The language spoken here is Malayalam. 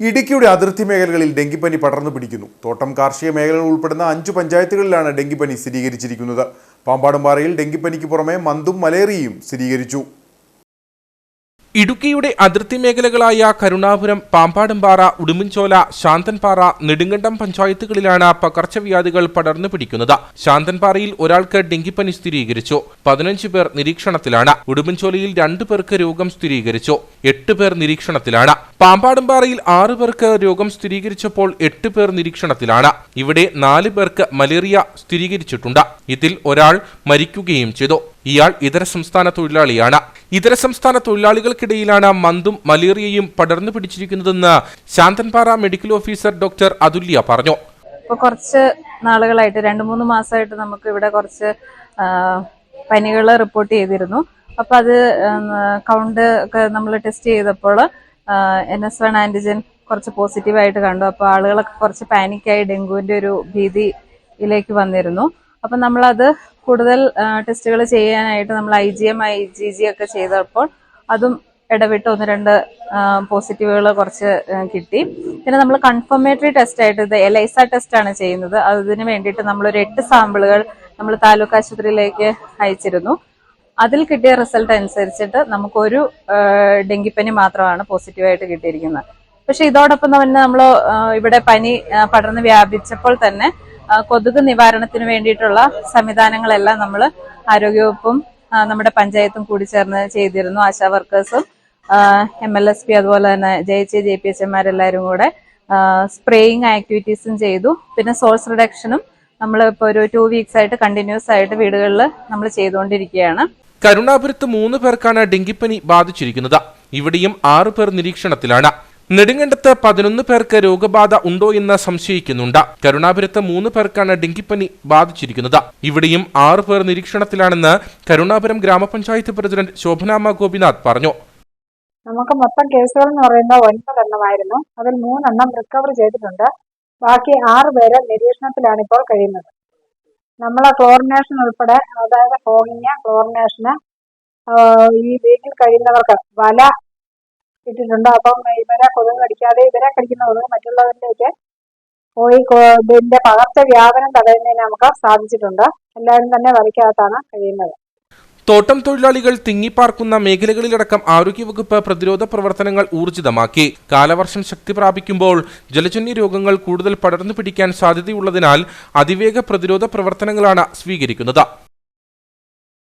ഇടുക്കിയുടെ അതിർത്തി മേഖലകളിൽ ഡെങ്കിപ്പനി പടർന്നു പിടിക്കുന്നു. തോട്ടം കാർഷിക മേഖലകൾ ഉൾപ്പെടുന്ന അഞ്ച് പഞ്ചായത്തുകളിലാണ് ഡെങ്കിപ്പനി സ്ഥിരീകരിച്ചിരിക്കുന്നത്. പാമ്പാടുംപാറയിൽ ഡെങ്കിപ്പനിക്ക് പുറമെ മന്തും മലേറിയയും സ്ഥിരീകരിച്ചു. ഇടുക്കിയുടെ അതിർത്തി മേഖലകളായ കരുണാപുരം പാമ്പാടുംപാറ ഉടുമ്പൻചോല ശാന്തൻപാറ നെടുങ്കണ്ടം പഞ്ചായത്തുകളിലാണ് പകർച്ചവ്യാധികൾ പടർന്നു പിടിക്കുന്നത്. ശാന്തൻപാറയിൽ ഒരാൾക്ക് ഡെങ്കിപ്പനി സ്ഥിരീകരിച്ചു. പതിനഞ്ച് പേർ നിരീക്ഷണത്തിലാണ്. ഉടുമ്പൻചോലയിൽ രണ്ടു പേർക്ക് രോഗം സ്ഥിരീകരിച്ചു. എട്ട് പേർ നിരീക്ഷണത്തിലാണ്. പാമ്പാടുംപാറയിൽ ആറു പേർക്ക് രോഗം സ്ഥിരീകരിച്ചപ്പോൾ എട്ട് പേർ നിരീക്ഷണത്തിലാണ്. ഇവിടെ നാല് പേർക്ക് മലേറിയ സ്ഥിരീകരിച്ചിട്ടുണ്ട്. ഇതിൽ ഒരാൾ മരിക്കുകയും ചെയ്തു. ഇയാൾ ഇതര സംസ്ഥാന തൊഴിലാളിയാണ്. ഇതര സംസ്ഥാന തൊഴിലാളികൾക്കിടയിലാണ് മന്തും മലേറിയയും പടർന്നു പിടിച്ചിരിക്കുന്നതെന്ന് Santhanpara medical officer doctor Athulya പറഞ്ഞു. ഇപ്പൊ കുറച്ച് നാളുകളായിട്ട് രണ്ട് മൂന്ന് മാസമായിട്ട് നമുക്ക് ഇവിടെ കുറച്ച് പനികൾ റിപ്പോർട്ട് ചെയ്തിരുന്നു. അപ്പൊ അത് കൗണ്ട് ഒക്കെ നമ്മൾ ടെസ്റ്റ് ചെയ്തപ്പോൾ എൻ എസ് വൺ ആന്റിജൻ കുറച്ച് പോസിറ്റീവായിട്ട് കണ്ടു. അപ്പോൾ ആളുകളൊക്കെ കുറച്ച് പാനിക്കായി ഡെങ്കുവിന്റെ ഒരു ഭീതിയിലേക്ക് വന്നിരുന്നു. അപ്പം നമ്മളത് കൂടുതൽ ടെസ്റ്റുകൾ ചെയ്യാനായിട്ട് നമ്മൾ I G M I G G ഒക്കെ ചെയ്തപ്പോൾ അതും ഇടവിട്ട് ഒന്ന് രണ്ട് പോസിറ്റീവുകൾ കുറച്ച് കിട്ടി. പിന്നെ നമ്മൾ കൺഫർമേറ്ററി ടെസ്റ്റ് ആയിട്ട് ഇത് എലൈസ ടെസ്റ്റ് ആണ് ചെയ്യുന്നത്. അതിന് വേണ്ടിയിട്ട് നമ്മൾ ഒരു എട്ട് സാമ്പിളുകൾ നമ്മൾ താലൂക്ക് ആശുപത്രിയിലേക്ക് അയച്ചിരുന്നു. അതിൽ കിട്ടിയ റിസൾട്ട് അനുസരിച്ചിട്ട് നമുക്കൊരു ഡെങ്കിപ്പനി മാത്രമാണ് പോസിറ്റീവായിട്ട് കിട്ടിയിരിക്കുന്നത്. പക്ഷെ ഇതോടൊപ്പം തന്നെ നമ്മൾ ഇവിടെ പനി പടർന്ന് വ്യാപിച്ചപ്പോൾ തന്നെ കൊതുക് നിവാരണത്തിന് വേണ്ടിയിട്ടുള്ള സംവിധാനങ്ങളെല്ലാം നമ്മൾ ആരോഗ്യവകുപ്പും നമ്മുടെ പഞ്ചായത്തും കൂടി ചേർന്ന് ചെയ്തിരുന്നു. ആശാ വർക്കേഴ്സും എം എൽ എസ് പി അതുപോലെ തന്നെ J H J P H എമാരെല്ലാവരും കൂടെ സ്പ്രേയിങ് ആക്ടിവിറ്റീസും ചെയ്തു. പിന്നെ സോഴ്സ് റിഡക്ഷനും നമ്മൾ ഇപ്പോൾ ഒരു ടു വീക്സ് ആയിട്ട് കണ്ടിന്യൂസ് ആയിട്ട് വീടുകളിൽ നമ്മൾ ചെയ്തുകൊണ്ടിരിക്കുകയാണ്. കരുണാപുരത്ത് മൂന്ന് പേർക്കാണ് ഡെങ്കിപ്പനി ബാധിച്ചിരിക്കുന്നത്. ഇവിടെയും ആറു പേർ നിരീക്ഷണത്തിലാണ്. നെടുങ്കണ്ടത്ത് പതിനൊന്ന് പേർക്ക് രോഗബാധ ഉണ്ടോ എന്ന് സംശയിക്കുന്നുണ്ട്. കരുണാപുരത്ത് മൂന്ന് പേർക്കാണ് ഡെങ്കിപ്പനി ബാധിച്ചിരിക്കുന്നത്. ഇവിടെയും ആറു പേർ നിരീക്ഷണത്തിലാണെന്ന് കരുണാപുരം ഗ്രാമപഞ്ചായത്ത് പ്രസിഡന്റ് ശോഭനാമ ഗോപിനാഥ് പറഞ്ഞു. നമുക്ക് മൊത്തം കേസുകൾ എന്ന് പറയുന്നത് ഒൻപതെണ്ണമായിരുന്നു. അതിൽ മൂന്നെണ്ണം റിക്കവർ ചെയ്തിട്ടുണ്ട്. ബാക്കി ആറ് പേര് നിരീക്ഷണത്തിലാണ് ഇപ്പോൾ കഴിയുന്നത്. നമ്മളെ ക്ലോറിനേഷൻ ഉൾപ്പെടെ അതായത് ഫോഗിങ് ക്ലോറിനേഷന് ഈ വീട്ടിൽ കഴിയുന്നവർക്ക് വല ഇട്ടിട്ടുണ്ട്. അപ്പം ഇവരെ കൊതുക് കടിക്കാതെ ഇവരെ കടിക്കുന്ന കൊതുക് മറ്റുള്ളവരിലേക്ക് പോയി ഇതിന്റെ പകർച്ച വ്യാപനം തടയുന്നതിന് നമുക്ക് സാധിച്ചിട്ടുണ്ട്. എല്ലാവരും തന്നെ വലയ്ക്കകത്താണ് കഴിയുന്നത്. തോട്ടം തൊഴിലാളികൾ തിങ്ങിപ്പാർക്കുന്ന മേഖലകളിലടക്കം ആരോഗ്യവകുപ്പ് പ്രതിരോധ പ്രവർത്തനങ്ങൾ ഊർജിതമാക്കി. കാലവർഷം ശക്തി പ്രാപിക്കുമ്പോൾ ജലജന്യ രോഗങ്ങൾ കൂടുതൽ പടർന്നു പിടിക്കാൻ സാധ്യതയുള്ളതിനാൽ അതിവേഗ പ്രതിരോധ പ്രവർത്തനങ്ങളാണ് സ്വീകരിക്കുന്നത്.